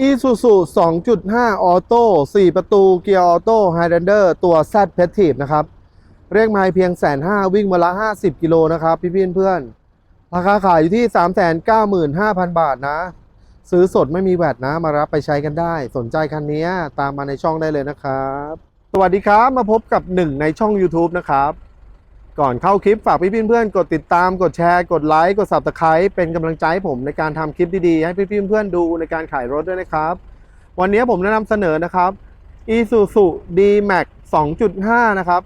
อีซูซู2.5 ออโต้4ประตูเกียร์ออโต้ไฮแลนเดอร์ตัว Z p e t i v นะครับ เรียกไมล์เพียงแสนห้าวิ่งมาละ 50 กิโลนะครับ พี่พี่เพื่อนๆราคาขายอยู่ที่ 395,000 บาทนะ ซื้อสดไม่มีแวดนะ มารับไปใช้กันได้ สนใจคันนี้ตามมาในช่องได้เลยนะครับ สวัสดีครับ มาพบกับหนึ่งในช่อง YouTube นะครับ ก่อนเข้าคลิปฝากพี่ๆเพื่อนๆกดติดตามกดแชร์ กดไลค์กด Subscribe เป็นกำลังใจให้ผมในการทำคลิปดีๆ ให้พี่ๆเพื่อนๆดูในการขายรถด้วยนะครับ วันนี้ผมแนะนำเสนอนะครับ Isuzu D-Max 2.5 นะครับ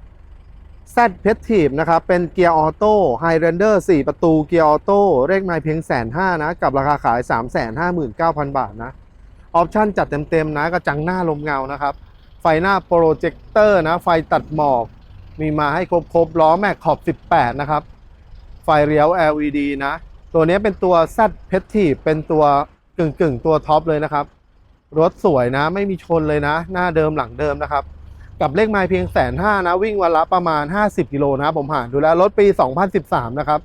Z p e t i v นะครับ เป็นเกียร์ออโต้ Highlander 4 ประตูเกียร์ออโต้เลขไมล์เพียงแสนห้านะ กับราคาขาย 359,000 บาทนะออปชั่นจัดเต็มๆนะกระจังหน้าลมเงานะครับ ไฟหน้าโปรเจคเตอร์นะ ไฟตัดหมอก มีมาให้ครบๆล้อแม็กขอบ 18 นะครับ ไฟเลี้ยว LED นะ ตัวนี้เป็นตัว Z p e t i v เป็นตัวกึ่งๆตัวท็อปเลยนะครับ รถสวยนะ ไม่มีชนเลยนะ หน้าเดิมหลังเดิมนะครับ กับเลขไมล์เพียงแสนห้านะ วิ่งวันละประมาณ 50 กิโลนะ ผมหาดูแล้ว รถปี 2013 นะครับ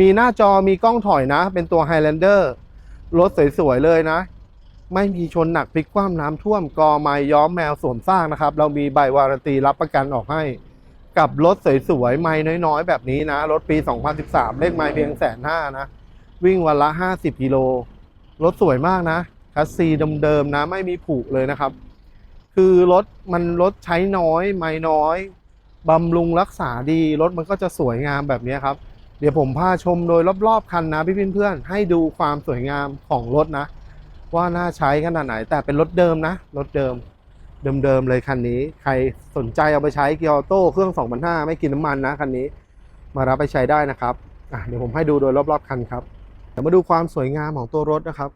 มีหน้าจอมีกล้องถอยนะ เป็นตัว Highlander รถสวยๆเลยนะไม่มีชนหนักพลิกคว่ำน้ำท่วมกอไม้ย้อมแมวสวมสร้างนะครับ เรามีใบวารันตีรับประกันออกให้ กับรถสวยๆ ไม่น้อยๆ แบบนี้นะ รถปี 2013 เลขไมล์เพียงแสนห้านะ วิ่งวันละ 50กิโล รถสวยมากนะคัสซีเดิมๆนะ ไม่มีผุเลยนะครับ คือรถมันรถใช้น้อย ไม่น้อยบำรุงรักษาดี รถมันก็จะสวยงามแบบนี้ครับ เดี๋ยวผมพาชมโดยรอบๆ คันนะพี่เพื่อนๆ ให้ดูความสวยงามของรถนะ ว่าน่าใช้ขนาดไหน แต่เป็นรถเดิมนะ รถเดิม เดิมๆเลยคันนี้ ใครสนใจเอาไปใช้เกียร์ออโต้เครื่อง2,500ไม่กินน้ำมันนะคันนี้ มารับไปใช้ได้นะครับเดี๋ยวผมให้ดูโดยรอบๆคันครับเดี๋ยวมาดูความสวยงามของตัวรถนะครับ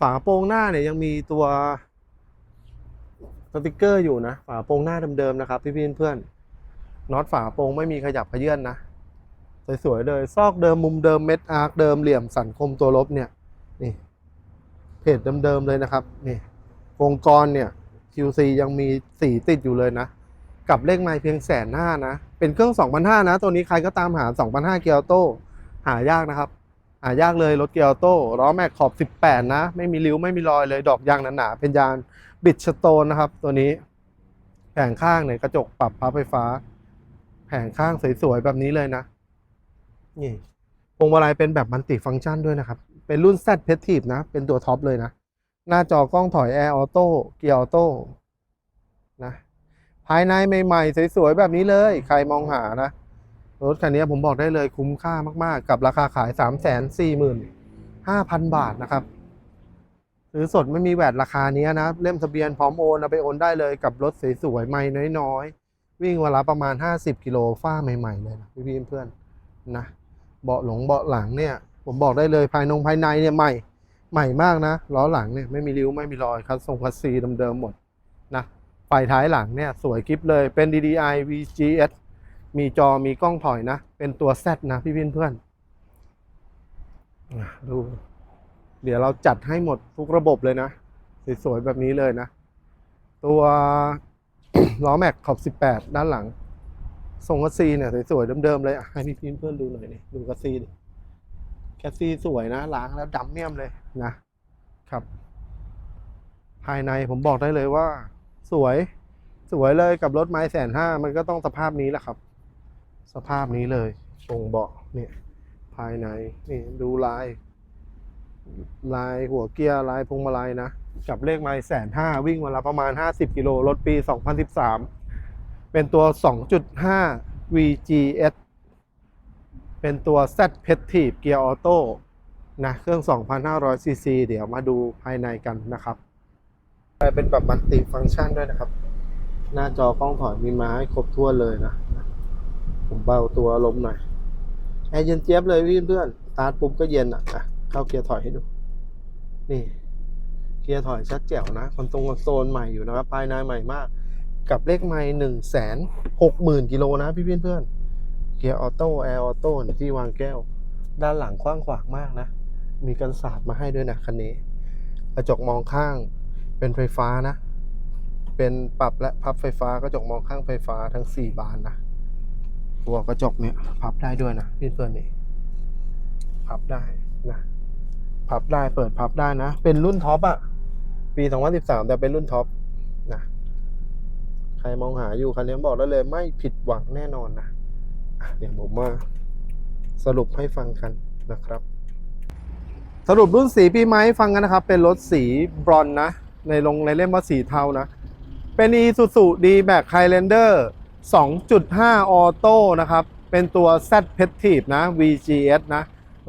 ฝาโปรงหน้าเนี่ยยังมีตัวสติกเกอร์อยู่นะฝาโปรงหน้าเดิมๆนะครับพี่ๆเพื่อนน็อตฝาโปรงไม่มีขยับขยื่นนะสวยๆเลยซอกเดิมมุมเดิมเม็ดอาร์คเดิมเหลี่ยมสันคมตัวลบเนี่ยนี่เพจเดิมๆเลยนะครับนี่วงกรเนี่ย QC ยังมีสีติดอยู่เลยนะ กับเลขไมล์เพียงแสนห้านะ เป็นเครื่อง 2,500นะ ตัวนี้ใครก็ตามหา 2,500เกียร์ออโต้หายากนะครับ หายากเลยรถเกียร์ออโต้ล้อแม็กขอบ 18 นะ ไม่มีริ้วไม่มีรอยเลยดอกยางหนาๆเป็นยางบิดสโตนนะครับ ตัวนี้แผงข้างเนี่ยกระจกปรับพับไฟฟ้า แผงข้างสวยๆแบบนี้เลยนะ นี่พวงมาลัยเป็นแบบมัลติฟังก์ชันด้วยนะครับ เป็นรุ่น Z p e t i v นะ เป็นตัวท็อปเลยนะ หน้าจอกล้องถอยแอร์ออโต้เกียร์ออโต้นะภายในใหม่ๆ สวยๆ แบบนี้เลย ใครมองหานะ รถคันนี้ผมบอกได้เลยคุ้มค่ามากๆ กับราคาขาย 3 4 5 0 0 0 บาทนะครับซื้อสดไม่มีแวดราคานี้นะ เล่มทะเบียนพร้อมโอนเอาไปโอนได้เลยกับรถสวยๆใหม่น้อยๆ วิ่งเวละประมาณ 50 กิโลฝ้าใหม่ๆ เลยนะพี่ๆเพื่อนๆนะ เบาะหลงเบาะหลังเนี่ย ผมบอกได้เลยภายนงภายในเนี่ยใหม่ ใหม่มากนะล้อหลังเนี่ยไม่มีริ้วไม่มีรอยคัสทรงคัสซีเดิมๆหมดนะไฟท้ายหลังเนี่ยสวยคลิปเลยเป็น DDI VGS มีจอมีกล้องถอยนะ เป็นตัว Z นะพี่เพื่อนๆอะดู เดี๋ยวเราจัดให้หมดทุกระบบเลยนะ สวยๆแบบนี้เลยนะ ตัวล้อแม็กขอบ 18 ด้านหลังทรงคัสซีเนี่ยสวยๆเดิมๆเลยอะให้พี่เพื่อนดูหน่อยนี่ดูคัสซีดิ แคสซี่สวยนะล้างแล้วดำเมี่ยมเลยนะครับ ภายในผมบอกได้เลยว่า สวยสวยเลยกับรถไม้แสนห้ามันก็ต้องสภาพนี้แหละครับ สภาพนี้เลยตรงเบาะเนี่ย ภายในนี่ดูลาย ลายหัวเกียร์ลายพวงมาลัยนะกับเลขไม้แสนห้าวิ่งวันละประมาณ 50 กิโลรถปี 2013 เป็นตัว 2.5 VGS เป็นตัว Z p e t i v เกียร์ออโต้นะเครื่อง 2,500ซีซีเดี๋ยวมาดูภายในกันนะครับเป็นแบบมัลติฟังก์ชันด้วยนะครับ หน้าจอกล้องถอยมีมาให้ครบทั่วเลยนะ ผมเบาตัวลมหน่อยแอร์เย็นเจี๊ยบเลยพี่เพื่อนสตาร์ทปุ๊บก็เย็นอะอะ เข้าเกียร์ถอยให้ดู นี่เกียร์ถอยชัดแจ๋วนะคอนโซลคอนโซลใหม่อยู่นะครับ ภายในใหม่มาก กับเลขไมล์หนึ่งแสนหกหมื่นกิโลนะพี่เพื่อนๆ เกียร์ออโต้แอร์ออโต้ที่วางแก้ว ด้านหลังกว้างขวางมากนะ มีกันศาสตร์มาให้ด้วยนะคันนี้ กระจกมองข้างเป็นไฟฟ้านะ เป็นปรับและพับไฟฟ้ากระจกมองข้างไฟฟ้าทั้ง 4 บานนะตัวกระจกเนี่ยพับได้ด้วยนะพี่เพื่อนนี่พับได้นะ พับได้เปิดพับได้นะ เป็นรุ่นท็อปอะปี 2013 แต่เป็นรุ่นท็อปนะ ใครมองหาอยู่คันนี้บอกได้เลยไม่ผิดหวังแน่นอนนะ เดี๋ยวผมมาสรุปให้ฟังกันนะครับ สรุปรุ่นสีพี่ไม้ฟังกันนะครับ เป็นรถสีบรอนนะ ในลงในเล่มว่าสีเทานะ เป็น Isuzu D-Max Highlander 2.5 ออโต้นะครับ เป็นตัว Z p e t i v e นะ VGS นะ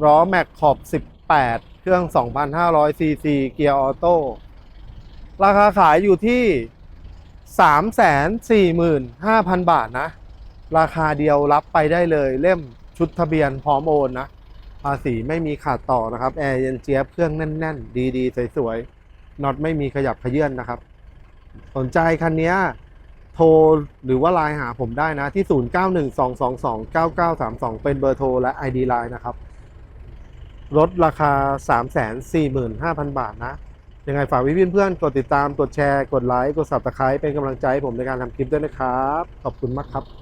ล้อแม็กขอบ 18 เครื่อง 2,500 cc เกียร์ออโต้ราคาขายอยู่ที่ 345,000 บาทนะ ราคาเดียวรับไปได้เลยเล่มชุดทะเบียนพร้อมโอนนะภาษีไม่มีขาดต่อนะครับแอร์เย็นเจี๊ยบเครื่องแน่น ๆ ดีๆ สวยๆน็อตไม่มีขยับขยื่นนะครับ สนใจคันนี้โทรหรือว่าไลน์หาผมได้นะที่ 0912229932 เป็นเบอร์โทรและ ID ไลน์นะครับลดราคา 345,000 บาทนะ ยังไงฝากพี่เพื่อนๆกดติดตาม กดแชร์ กดไลค์ กด subscribe เป็นกำลังใจให้ผมในการทำคลิปด้วยนะครับ ขอบคุณมากครับ